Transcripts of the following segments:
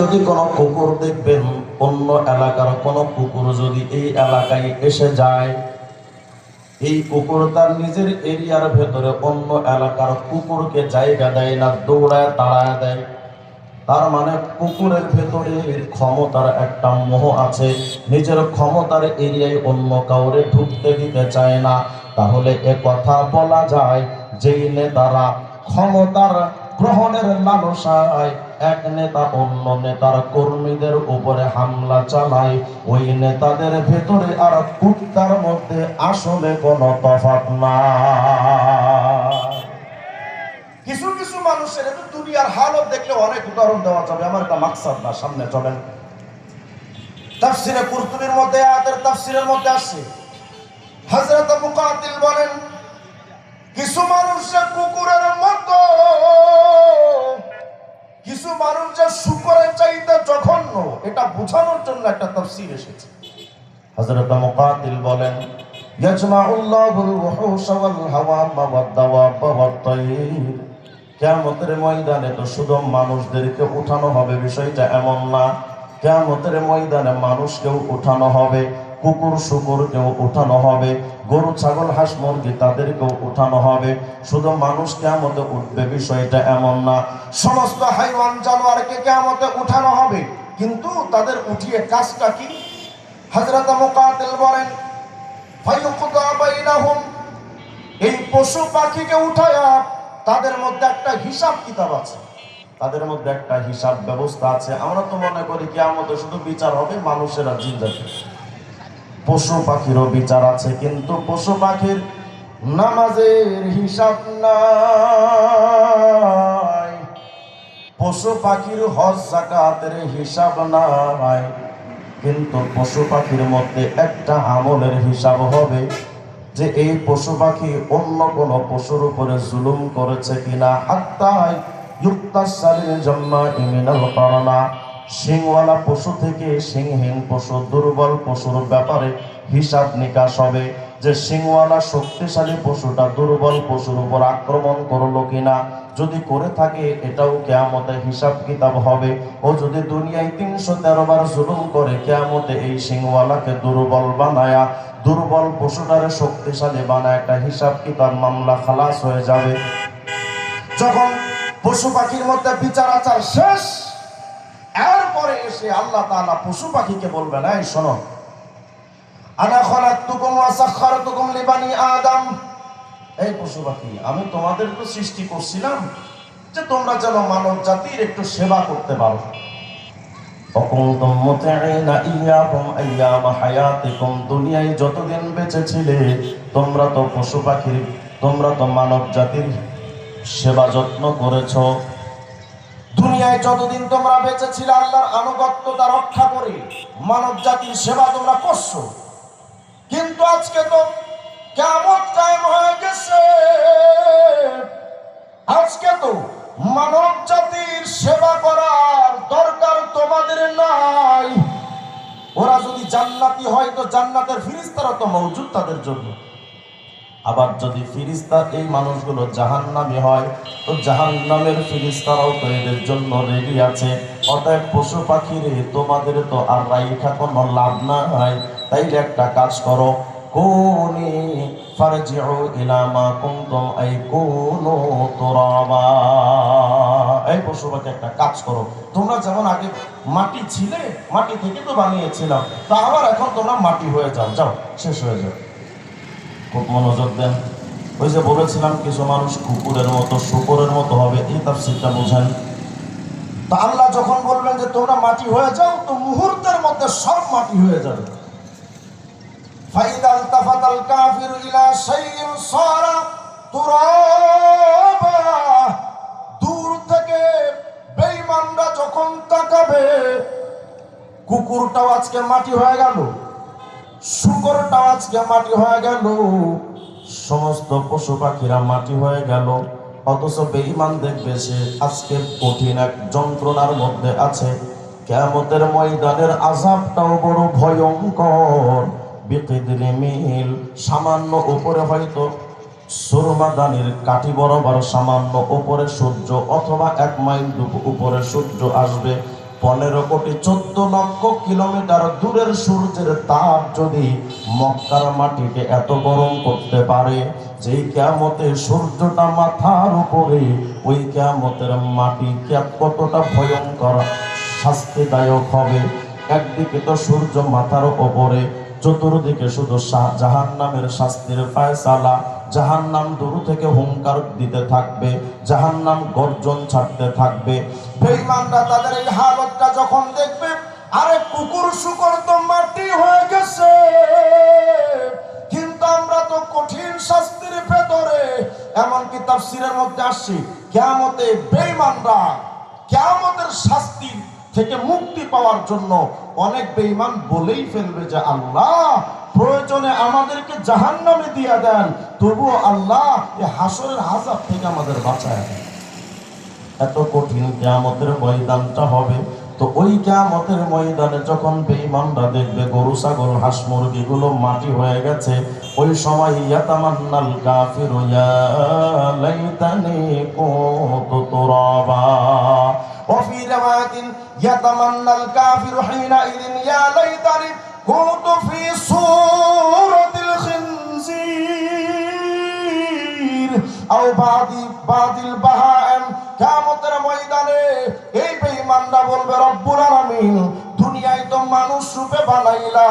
যদি কোনো কুকুর দেখবেন, অন্য এলাকার কোনো কুকুর যদি এই এলাকায় এসে যায়, এই কুকুর তার নিজের এরিয়ার ভেতরে অন্য এলাকার কুকুরকে জায়গা দেয় না, দৌড়ায়, তাড়ায় দেয়। তার মানে কুকুরের ভেতরে ক্ষমতার একটা মোহ আছে। নিজের ক্ষমতার এরিয়ায় অন্য কাউরে ঢুকতে দিতে চায় না। তাহলে এ কথা বলা যায়, যেই নেতারা ক্ষমতার গ্রহণের লালসায় এক নেতা অন্য নেতার কর্মীদের উপরে হামলা চালায়। ওই নেতাদের ভেতরে আর কুত্তার মধ্যে আসলে কোনো তফাৎ না কিছু কিছু মানুষের দুনিয়ার হালত দেখলে অনেক উদাহরণ দেওয়া যাবে। আমার একটা মাকসাদ না, সামনে চলেন। তাফসিরে কুরতুবির মধ্যে আয়াতের তাফসিরের মধ্যে আসছে। এটা বোঝানোর জন্য একটা তাফসির এসেছে। হযরত মুকাতিল বলেন কিয়ামতের ময়দানে তো শুধু মানুষদেরকে উঠানো হবে, বিষয়টা এমন না। কিয়ামতের ময়দানে মানুষকেও উঠানো হবে, কুকুর, শুকুরকেও উঠানো হবে, গরু, ছাগল, হাঁস, মুরগি তাদেরকেও উঠানো হবে। শুধু মানুষ কেমতে উঠবে, বিষয়টা এমন না। সমস্ত হাইওয়ান জানোয়ারকে কেমতে উঠানো হবে। কিন্তু তাদের উঠিয়ে কাজটা কি? হজরত মুকাতিল বলেন এই পশু পাখিকে উঠায়া তাদের মধ্যে একটা হিসাব কিতাব আছে। তাদের মধ্যে একটা হিসাব ব্যবস্থা আছে। আমরা তো মনে করি কি আমাদের শুধু বিচার হবে মানুষেরা জিন্দাকে পশু পাখিরও বিচার আছে, কিন্তু পশু পাখির নামাজের হিসাব নাই পশু পাখির হজ জাকাতের হিসাব নাই। কিন্তু পশু পাখির মধ্যে একটা আমলের হিসাব হবে যে এই পশু পাখি অন্য কোন পশুর উপরে জুলুম করেছে কিনা। হাত্তায় ইউক্তাসালির জন্য ইমিনাল করনা সিংওয়ালা পশু থেকে সিংহীন পশু, দুর্বল পশুর ব্যাপারে হিসাব নিকাশ হবে যে সিংওয়ালা শক্তিশালী পশুটা দুর্বল পশুর উপর আক্রমণ করল কিনা। যদি করে থাকে, এটাও কেয়ামতে হিসাব কিতাব হবে। ও যদি দুনিয়ায় তিনশো তেরো বার জুলুম করে, কেয়ামতে এই সিংওয়ালাকে দুর্বল বানায়া, দুর্বল পশুটারে শক্তিশালী বানায় একটা হিসাব কিতাব মামলা খালাস হয়ে যাবে। যখন পশু পাখির মধ্যে বিচার আচার শেষ, এরপরে এসে আল্লাহ তাআলা পশু পাখিকে বলবেন, এই শোনো, আনা খলাকতুকুম ওয়া সাখখারতুকুম লিবানি আদম। এই পশু পাখি আমি তোমাদের তো সৃষ্টি করছিলাম যে তোমরা যেন মানব জাতির একটু সেবা করতে পারো। অকুন্তুম মুতিঈনা ইয়াকুম আইয়ামা হায়াতিকুম, দুনিয়ায় যতদিন বেঁচে ছিলে তোমরা তো পশু পাখির তোমরা তো মানব জাতির সেবা যত্ন করেছ। দুনিয়ায় যতদিন তোমরা বেঁচে ছিলে আল্লাহর আনুগত্যতা রক্ষা করে মানব জাতির সেবা তোমরা করছ। কিন্তু আজকে তো কেমন টাইম হয়ে গেছে? আজকে তো মানব জাতির সেবা করার দরকার তোমাদের নাই। ওরা যদি জান্নাতি হয় তো জান্নাতের ফিরিস্তারা তো মৌজুদ তাদের জন্য। আবার যদি ফিরিস্তা এই মানুষগুলো জাহান্নামি হয়, তো জাহান্নামের ফিরিস্তারাও তো এদের জন্য রেডি আছে। অতএব পশু পাখি রে, তোমাদের তো আর রাইখা কোনো লাভ নাই। তাইলে একটা কাজ করো, কোনি ফারজিউ ইলা মা কুনতুম আই কুনু তুরাবা। এই পশু একটা কাজ করো। তোমরা যেমন আগে মাটি ছিলে, মাটি থেকে তো বানিয়েছিলাম, তা আবার এখন তোমরা মাটি হয়ে যাও। যাও, শেষ হয়ে যাও। খুব মনোযোগ দেন। ওই যে বলেছিলাম, কিছু মানুষ কুকুরের মতো, শুকুরের মতো হবে, এই তাফসিরটা বোঝেন। তা আল্লাহ যখন বলবেন যে তোমরা মাটি হয়ে যাও, তো মুহূর্তের মধ্যে সব মাটি হয়ে যাবে। ফাইদাল তাফাতাল কাফির ইলা শাইইন সারা তুরাবা। দূর থেকে বেঈমানরা যখন তাকাবে, কুকুরটাও আজকে মাটি হয়ে গেল শুকরটা আজকে মাটি হয়ে গেল, সমস্ত পশু পাখিরা মাটি হয়ে গেল। অথচ বেঈমান দেখবে সে আজকে কঠিন এক যন্ত্রণার মধ্যে আছে। কেমতের ময়দানের আজাবটাও বড় ভয়ঙ্কর। বিকিদরি মিল সামান্য উপরে হয়তো সুরমাদানির কাঠি বরাবর সামান্য উপরে সূর্য অথবা এক মাইল উপরে সূর্য আসবে। পনেরো কোটি চোদ্দ লক্ষ কিলোমিটার দূরের সূর্যের তাপ যদি মক্কার মাটিকে এত গরম করতে পারে, যেই কেমতে সূর্যটা মাথার উপরে, ওই কেমতের মাটি কতটা ভয়ঙ্কর, শাস্তিদায়ক হবে? একদিকে তো সূর্য মাথার ওপরে চতুর্দিকে শুধু জাহান নামের শাস্তির ফায়সালা জাহান নাম দূর থেকে হুঙ্কার দিতে থাকবে জাহান নাম গর্জন ছাড়তে থাকবে। বেঈমানরা তাদের এই হালতটা যখন দেখবে, আরে কুকুর শুকর তো মাটি হয়ে গেছে। কিন্তু আমরা তো কঠিন শাস্তির ভেতরে। এমনকি তাফসীরের মধ্যে আসছি, কেয়ামতে বেঈমানরা কেয়ামতের শাস্তি থেকে মুক্তি পাওয়ার জন্য অনেক বেঈমান বলেই ফেলবে যে আল্লাহ প্রয়োজনে আমাদেরকে জাহান নামে দিয়া দেন, তবুও আল্লাহ এ হাসরের হাসাব থেকে আমাদের বাঁচায় এত কঠিন কেয়ামতের ময়দানটা হবে, তো ওই কেয়ামতের ময়দানে যখন বেঈমানরা দেখবে গরু, ছাগল, হাঁস মুরগিগুলো মাটি হয়ে গেছে, ওই সময় ইয়াতামান্নাল কাফির, ইয়া লাইতানি কুনতু তুরাবা। ওয়া ফি يتمنى الكافر حينئذ يا ليتني كنت في صورة الخنزير أو بعد بعد البهائم কিয়ামতের ময়দানে এই বেঈমানরা বলবে রব্বুল আলামিন দুনিয়ায় তো মানুষ রূপে বানাইলা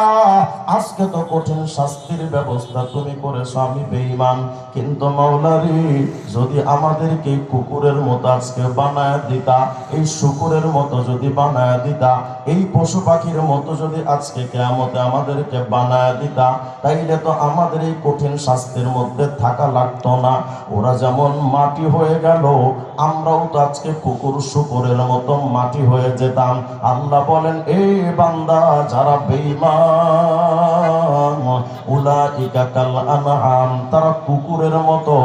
আজকে তো কঠিন শাস্তির ব্যবস্থা তুমি করেছ, আমি বেঈমান। কিন্তু মাওলারি যদি আমাদেরকে কুকুরের মতো আজকে বানায় দিতা, এই শুকুরের মতো যদি বানায় দিতা, এই পশু পাখির মতো যদি আজকে কেয়ামতে আমাদেরকে বানায় দিতা, তাইলে তো আমাদের এই কঠিন শাস্তির মধ্যে থাকা লাগতো না। ওরা যেমন মাটি হয়ে গেল, আমরাও তো আজকে কুকুর শুকুরের মতো মাটি হয়ে যেতাম। আল্লাহ বলেন এ বান্দা, যারা বেঈমান, উলাইকা কাল আনআম তারা কুকুরের মতো।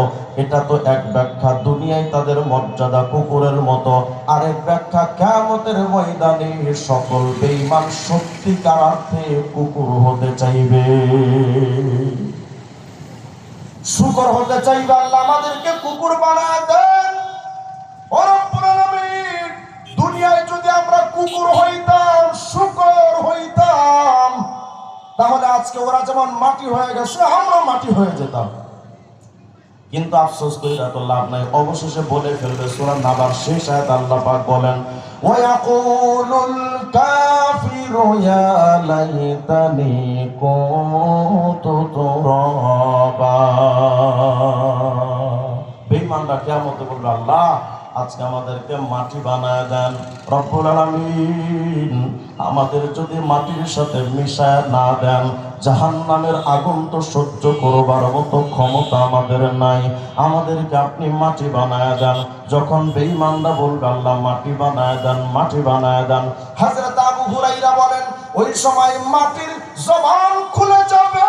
এটা তো এক ব্যাখ্যা, দুনিয়ায় তাদের মর্যাদা কুকুরের মতো। আরেক ব্যাখ্যা, কিয়ামতের ময়দানে সকল বেইমান সত্যিকার অর্থে কুকুর হতে চাইবে। শুকর হতে চাইবে আল্লাহ, আমাদেরকে কুকুর বানায় দেন। আমরা কুকুর হইতাম, শুকর হইতাম। তাহলে আজকে ওরা যেমন মাটি হয়ে গেছে আমরা মাটি হয়ে যেতাম। কিন্তু আফসোস কইরা তো লাভ নাই। অবশেষে বলে ফেলবে সূরা নাবার শেষ আয়াত আল্লাহ পাক বলেন, ওয়ায়াকুলুল কাফিরু ইয়া লাইতানি কুনতু তুরাবা। বেঈমানরা কিয়ামতে বলবে, আল্লাহ আজকে আমাদেরকে মাটি বানায় দেন। রব্বুল আলামিন আমাদের যদি মাটির সাথে মিশায় না দেন, জাহান্নামের আগুন তো সহ্য করবার মতো ক্ষমতা আমাদের নাই। আমাদেরকে আপনি মাটি বানায় দেন। যখন বেঈমানরা বলবে, আল্লাহ, মাটি বানায় দেন, মাটি বানায় দেন। হযরত আবু হুরাইরা বলেন, ওই সময় মাটির জবান খুলে যাবে।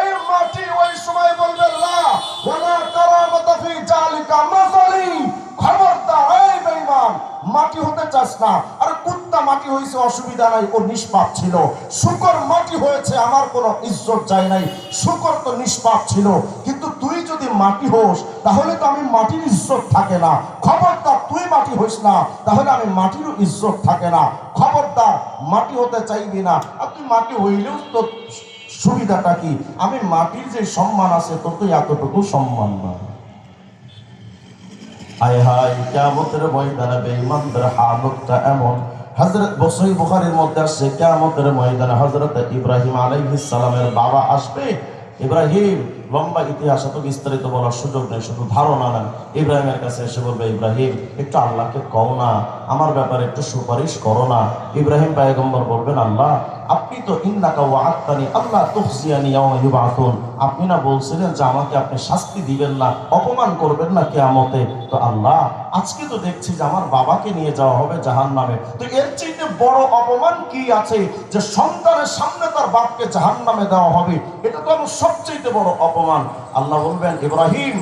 এই মাটি ওই সময় বলবে, আল্লাহ, ওয়ালা কারামাতা ফি জালিকা মাসালি। খবরদার এই বেঈমান মাটি হতে চাস না। আর কুত্তা মাটি হয়েছে অসুবিধা নাই, ও নিষ্পাপ ছিল। শুকর মাটি হয়েছে, আমার কোনো ইজ্জত যায় নাই। শুকর তো নিষ্পাপ ছিল। কিন্তু তুই যদি মাটি হোস, তাহলে তো আমি মাটির ইজ্জত থাকে না। খবরদার, তুই মাটি হইস না, তাহলে আমি মাটিরও ইজ্জত থাকে না। খবরদার, মাটি হতে চাইবি না। আর তুই মাটি হইলেও তো সুবিধাটা কি? আমি মাটির যে সম্মান আছে, তোর তো এতটুকু সম্মান না আয় হায়, কিয়ামতের ময়দানে বেঈমানদের হালতটা এমন। হযরত বসরি বুখারীর মধ্যে আসছে, কিয়ামতের ময়দানে হযরত ইব্রাহিম সালামের বাবা আসবে। ইব্রাহিম, লম্বা ইতিহাস এত বিস্তারিত বলার সুযোগ নেই, শুধু ধারণা নেন। ইব্রাহিমের কাছে এসে বলবে, ইব্রাহিম, একটু আল্লাহকে কও না, আমার ব্যাপারে একটু সুপারিশ করো না। ইব্রাহিম পায়গম্বর বলবেন, আল্লাহ আপনি তো ইন্নাকা ওয়াআত্তানি আল্লাহ ইয়াওমা আপনি না বলছিলেন যে আমাকে আপনি শাস্তি দিবেন না, অপমান করবেন না কেয়ামতে। তো আল্লাহ, আজকে তো দেখছি যে আমার বাবাকে নিয়ে যাওয়া হবে জাহান নামে তো এর চেয়ে বড় অপমান কি আছে যে সন্তানের সামনে তার বাপকে জাহান নামে দেওয়া হবে? এটা তো আমার সবচেয়ে বড় অপমান। আল্লাহ বলবেন, ইব্রাহিম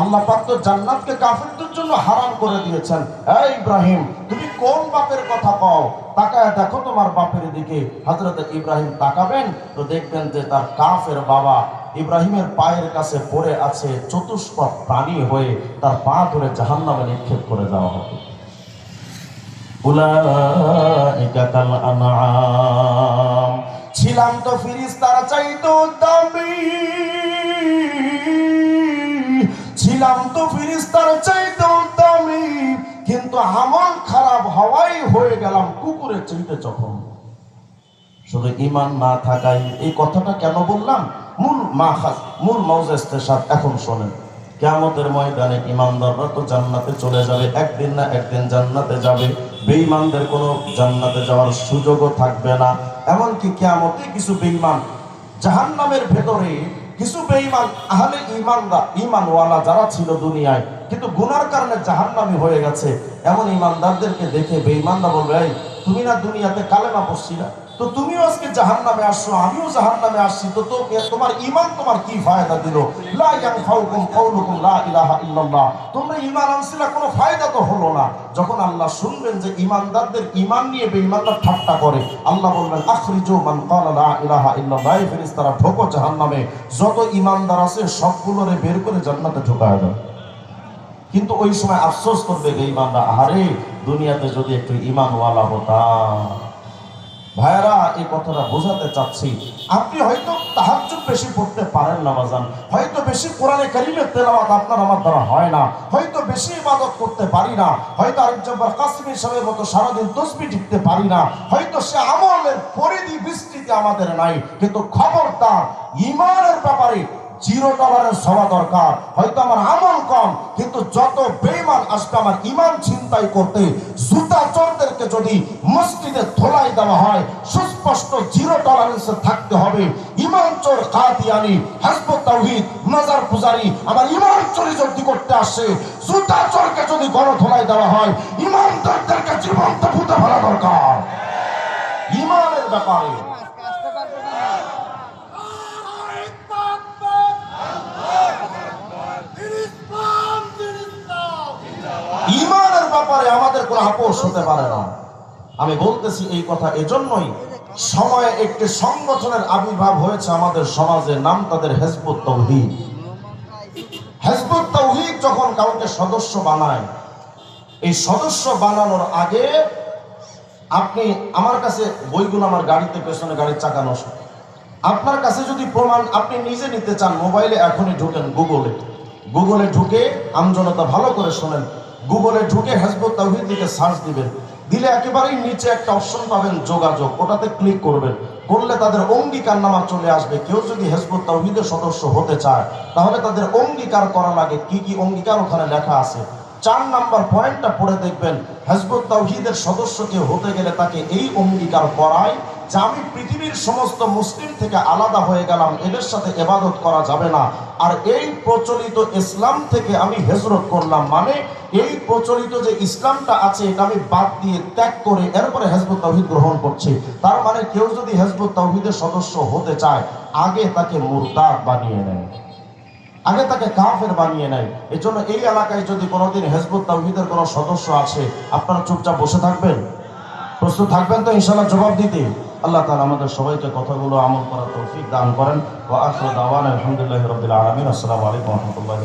আল্লাহ তো জান্নাতকে কাফিরদের জন্য হারাম করে দিয়েছেন। ইব্রাহিম, তুমি কোন বাপের কথা কও? তাকায় দেখো তোমার বাপের দিকে। হযরত ইব্রাহিম তাকাবেন, তো দেখবেন যে তার কাফের বাবা ইব্রাহিমের পায়ের কাছে পড়ে আছে চতুষ্পদ প্রাণী হয়ে তার পা ধরে জাহান্নামে নিক্ষেপ করে দেওয়া হবে উলাইকা কাল আনআম। ছিলাম তো ফিরিস্তারা চাইতো দামি। ছিলাম তো ফিরিস্তার চাইতো দামি, কিন্তু আমল খারাপ হওয়াই হয়ে গেলাম কুকুরের চাইতে যখন শুধু ইমান না থাকায় এই কথাটা কেন বললাম? মূল মাখাজ, মূল সাথে এখন শোনেন। কেয়ামতের ময়দানে ইমানদাররা তো জান্নাতে চলে যাবে, একদিন না একদিন জান্নাতে যাবে। বেঈমানদের কোনো জান্নাতে যাওয়ার সুযোগও থাকবে না। এমনকি কেয়ামতে কিছু বেঈমান জাহান্নামের ভেতরে, কিছু বেঈমান আহলে ইমানরা ইমানওয়ালা যারা ছিল দুনিয়ায়, কিন্তু গুনার কারণে জাহান্নামী হয়ে গেছে। এমন ইমানদারদেরকে দেখে বেঈমানরা বলবে তুমি না দুনিয়াতে কালেমা পড়ছিলা? তো তুমিও আজকে জাহান্নামে আসছো, আমিও জাহান্নামে আসছি, তো তোমার ইমান তোমার কি ফায়দা দিল? তোমরা ইমান আনছিলা, কোনো ফায়দা তো হলো না। যখন আল্লাহ শুনবেন যে ইমানদারদের ইমান নিয়ে বেঈমানরা ঠাট্টা করে, আল্লাহ বলবেন, আখরিজু মান লা ইলাহা ইল্লাল্লাহ। ফেরেশতারা, ঢোকো জাহান্নামে। যত ইমানদার আছে, সবগুলোরে বের করে জান্নাতে ঢোকায় দাও কিন্তু ওই সময় আফসোস করবে বেঈমানরা আরে দুনিয়াতে যদি একটু ইমানওয়ালা হতাম। ভাইয়ারা, এই কথাটা বোঝাতে চাচ্ছি। আপনি হয়তো তাহাজ্জুদ বেশি পড়তে পারেন না বাজান হয়তো বেশি কোরআনে কারিমের তেলাওয়াত আপনার আমার দ্বারা হয় না। হয়তো বেশি ইবাদত করতে পারি না। হয়তো আরেকজনবার কাশ্মীর সাহেবের মতো সারাদিন তসবি টিকতে পারি না। হয়তো সে আমলের পরিধি বৃষ্টিতে আমাদের নাই। কিন্তু খবরদার, ইমানের ব্যাপারে জিরো ডলারের সভা দরকার। হয়তো আমার আমল কম, কিন্তু যত বেইমান আসবে, আমার ইমান চিন্তাই করতে জুতা চোরদেরকে যদি মসজিদে ধোলাই দেওয়া হয়, সুস্পষ্ট জিরো টলারেন্সে থাকতে হবে। ইমান চোর কাদিয়ানি, হাসবত মাজার পূজারি, আমার ইমান চোরি যদি করতে আসে, জুতা চোরকে যদি গণধোলাই দেওয়া হয় আপোষ হতে পারে না। আমি বলতেছি এই কথা এজন্যই সময়ে একটি সংগঠনের আবির্ভাব হয়েছে আমাদের সমাজে নাম তাদের হেজবুত তৌহিদ। হেজবুত তৌহিদ যখন কাউকে সদস্য বানায়, এই সদস্য বানানোর আগে আপনি আমার কাছে বইগুলো আমার গাড়িতে, পেছনে গাড়ির চাকা নষ্ট। আপনার কাছে যদি প্রমাণ আপনি নিজে নিতে চান, মোবাইলে এখনই ঢুকেন গুগলে। গুগলে ঢুকে আমজনতা ভালো করে শোনেন গুগলে ঢুকে হেজবুত তাওহীদ দিকে সার্চ দিবেন। দিলে একেবারেই নিচে একটা অপশন পাবেন যোগাযোগ। ওটাতে ক্লিক করবেন। করলে তাদের অঙ্গীকার নামা চলে আসবে। কেউ যদি হেজবুত তাওহীদের সদস্য হতে চায়, তাহলে তাদের অঙ্গীকার করা লাগে। কি কি অঙ্গীকার ওখানে লেখা আছে? চার নাম্বার পয়েন্টটা পড়ে দেখবেন। হেজবুত তাওহীদের সদস্যকে হতে গেলে তাকে এই অঙ্গীকার করায় যে আমি পৃথিবীর সমস্ত মুসলিম থেকে আলাদা হয়ে গেলাম, এদের সাথে এবাদত করা যাবে না। আর এই প্রচলিত ইসলাম থেকে আমি হেজরত করলাম। মানে এই প্রচলিত যে ইসলামটা আছে, এটা আমি বাদ দিয়ে ত্যাগ করে এরপরে হেজবুত তাওহীদ গ্রহণ করছি। তার মানে কেউ যদি হেজবুত তাওহীদের সদস্য হতে চায়, আগে তাকে মুরতাদ বানিয়ে নেয়। আগে তাকে কাফের বানিয়ে নেয়। এই জন্য এই এলাকায় যদি কোনোদিন হেজবুত তাওহীদের কোনো সদস্য আছে, আপনারা চুপচাপ বসে থাকবেন? প্রস্তুত থাকবেন তো ইনশাল্লাহ জবাব দিতে? আল্লাহ তালা আমাদের সবাইকে কথাগুলো আমল করার তৌফিক দান করেন। ও আখিরু দাওয়ান আলহামদুলিল্লাহ রবিল আলমিন। আসসালামু আলাইকুম রাহমাতুল্লাহি